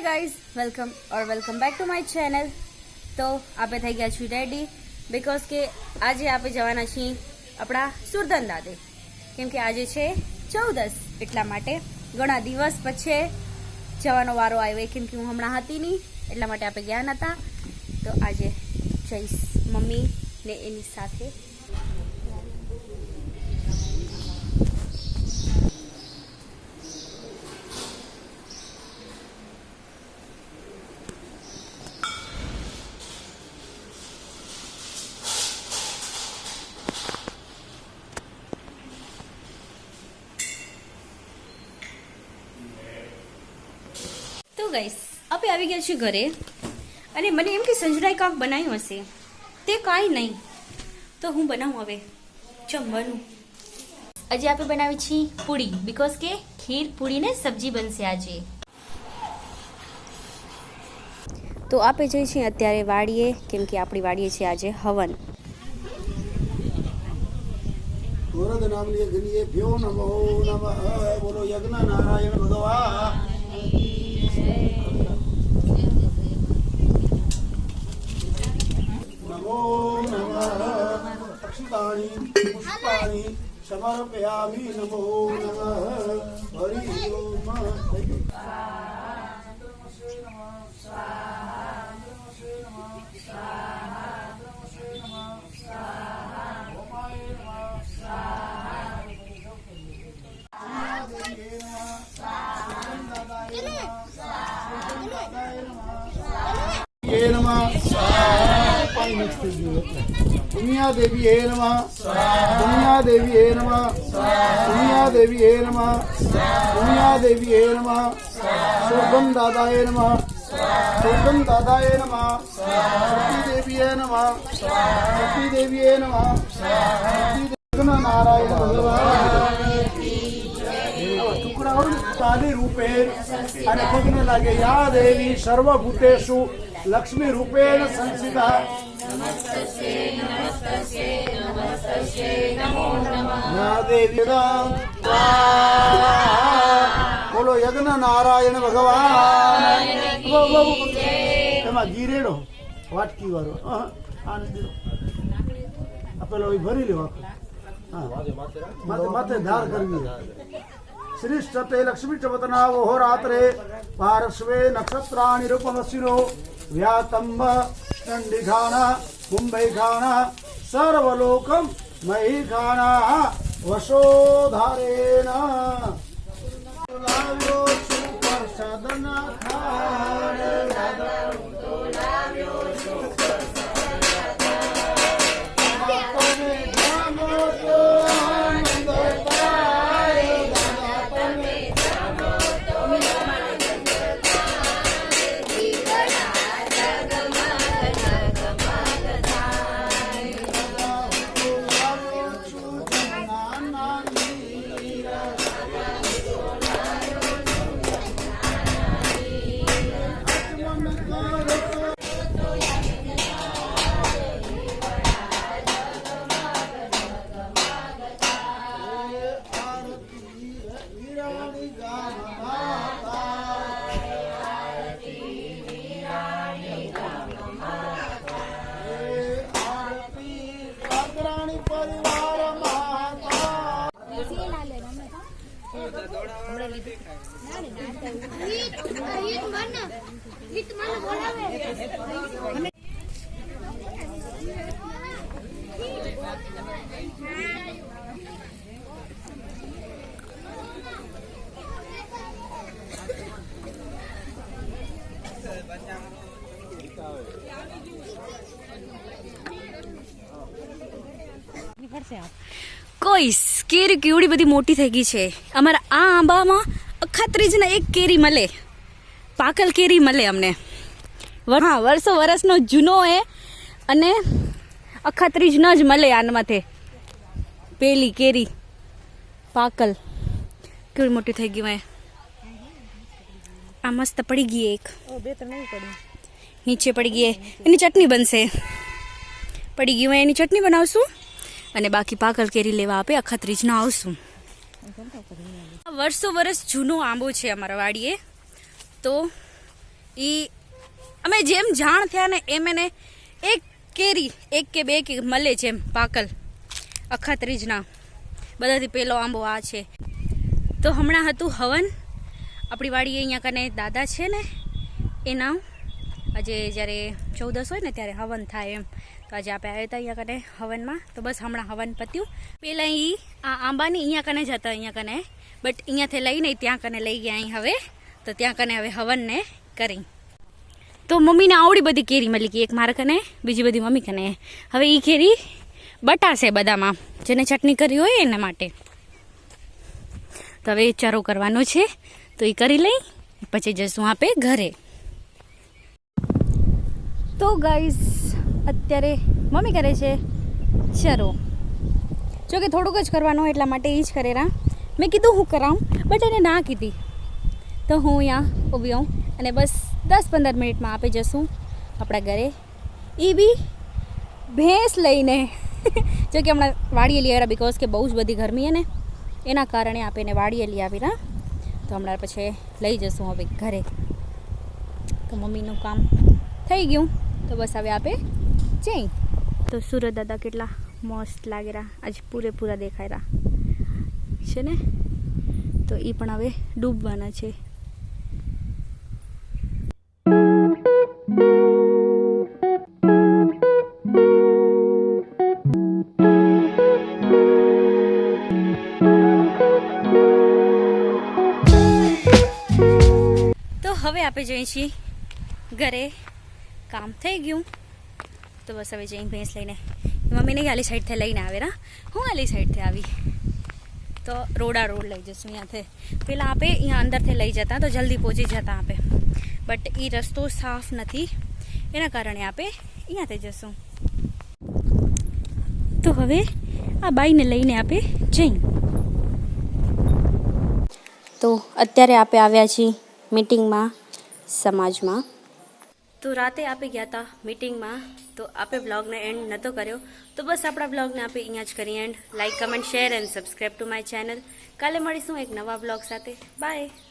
Hi guys welcome or welcome back to my channel તો આપણે થઈ ગયા છીએ રેડી બિકોઝ કે આજે આપણે જવાના છીએ આપણા સુરધન દાદે. કેમ કે આજે છે ચૌદસ, એટલા માટે ઘણા દિવસ પછી જવાનો વારો આવ્યો. કેમ કે હું હમણાં હતી નહીં, એટલા માટે આપણે ગયા નહોતા તો આજે જઈશ મમ્મી ને એની સાથે ગઈસ આપણે આવી ગયા છીએ ઘરે અને મને એમ કે સંજરાએ કાંક બનાવ્યું હશે. તે કાંઈ નહીં. તો હું બનાવું હવે? જમવાનું. આજે આપણે બનાવી છીએ પૂરી બીકોઝ કે ખીર, પૂરી ને સબ્જી બનશે આજે. તો આપણે જઈએ છીએ અત્યારે વાડીએ, કેમ કે આપણી વાડીએ છે આજે હવન. વરદ નામ યજ્ઞીય ભ્યો નમો નમઃ બોલો યજ્ઞ નારાયણ ભગવાન. પુષ્પાણી સમર્પયામી નમો નમઃ હરિ ઓમ એ નમઃ પાણી મિક્સ થઈ ગયું દેવી એ નમઃ. પુણ્યા દેવી એ નમઃ. પુણ્યા દેવી એ નમઃ. પુણ્યા દેવી એ નમઃ. શોભન દાદા એ નમઃ. શોભન દાદા એ નમઃ. સતી દેવી એ નમઃ. સતી દેવી એ નમઃ. સતી નારાયણ. ભગવાન અને લાગે. યા દેવી સર્વભૂતેષુ લક્ષ્મી રૂપેણ રામ. બોલો યજ્ઞ નારાયણ ભગવાન. એમાં ગીરેડો વાટકી વાળો પેલો ભરી લેવા માથે ધાર કરવી શ્રીષ્ઠતે લક્ષ્મી ચવતનાવો રાત્રે પાર્શ્વે નક્ષત્રાણી રૂપમસ્યુનો વ્યાતંબ दंडी खाना मुंबई खाना सर्वलोकम मही खाना वशोधारेण सदन खान કોઈ કેરી કેવડી બધી મોટી થઈ ગઈ છે? અમારા આ આંબામાં અખા ત્રીજના એક કેરી મળે. પાકલ કેરી મળે અમને. હા વર્ષો વર્ષનો જૂનો એ અને અખા ત્રીજનો જ મળે આનમાંથી. પેલી કેરી પાકલ. કેવી મોટી થઈ ગઈ મેં આ મસ્ત પડી ગઈ એક. નીચે પડી ગઈ એની ચટણી બનશે. પડી ગયું હોય એની ચટણી બનાવશું અને બાકી પાકલ કેરી લેવા આપે અખાત્રીજનો આવશું. વર્ષો વર્ષ જૂનો આંબો છે અમારા વાડીએ. તો એ અમે જેમ જાણ થયા ને એમ એને એક કેરી, એક કે બે કે મળે છે એમ પાકલ, અખાત્રીજના. બધાથી પહેલો આંબો આ છે. તો હમણાં હતું હવન. આપણી વાડીએ અહીંયા કને દાદા છે ને એના આજે જ્યારે ચૌદસ હોય ને ત્યારે હવન થાય એમ. તો આજે આપણે આવ્યા હતા અહીંયા કને હવનમાં. તો બસ હમણાં હવન પત્યું. પહેલાં એ આ આંબાની અહીંયા કને જ હતા, અહીંયા કને બટ અહીંયાથી લઈને ત્યાં કને લઈ ગયા અહીં હવે. તો ત્યાં કને હવે હવનને કરી. તો મમ્મીને આવડી બધી કેરી મળી ગઈ. એક મારા કને, બીજી બધી મમ્મી કને. હવે એ કેરી બટાશે બધામાં. જેને ચટણી કરી હોય એના માટે. તો હવે ચારો કરવાનો છે. તો એ કરી લઈ, પછી જશું આપે ઘરે. તો ગાઈસ અત્યારે મમ્મી કરે છે ચરો. જોકે થોડુંક જ કરવાનું એટલા માટે એ જ કરેલા મેં કીધું હું કરાવું બટ એને ના કીધી. તો હું અહીંયા ઊભી હોઉં અને બસ દસ પંદર મિનિટમાં આપી જશું આપણા ઘરે. એ બી ભેંસ લઈને. જો કે હમણાં વાડીએ લઈ આવ્યા બિકોઝ કે બહુ જ બધી ગરમી હે ને એના કારણે આપણે એને વાડીએ લઈ આવીના તો હમણાં પછી લઈ જશું હવે ઘરે. તો મમ્મીનું કામ થઈ ગયું. તો બસ હવે આપે જઈ. તો સુરત દાદા કેટલા મસ્ત લાગેલા આજે પૂરેપૂરા દેખાયરા. છે ને? તો એ પણ હવે ડૂબવાના છે. તો હવે આપણે જઈએ છીએ ઘરે. કામ થઈ ગયું. તો બસ હવે જઈને ભેંસ લઈને. મમ્મીને આલી સાઈડથી લઈને આવે ના હું આલી સાઈડથી આવી? તો રોડા રોડ લઈ જશું અહીંયાથી. પહેલાં આપે અહીંયા અંદરથી લઈ જતા, તો જલ્દી પહોંચી જતા આપે. બટ એ રસ્તો સાફ નથી. એના કારણે આપે અહીંયાથી જશું. તો હવે આ બાઈને લઈને આપે જઈ તો અત્યારે આપે આવ્યા છીએ મિટિંગમાં, સમાજમાં. તો રાતે આપે ગયા હતા મીટિંગમાં. તો આપે બ્લોગને એન્ડ નહોતો કર્યો. તો બસ આપણા બ્લોગને આપણે અહીંયા જ કરીએ and like comment share and subscribe to my channel કાલે મળીશું એક નવા બ્લોગ સાથે. બાય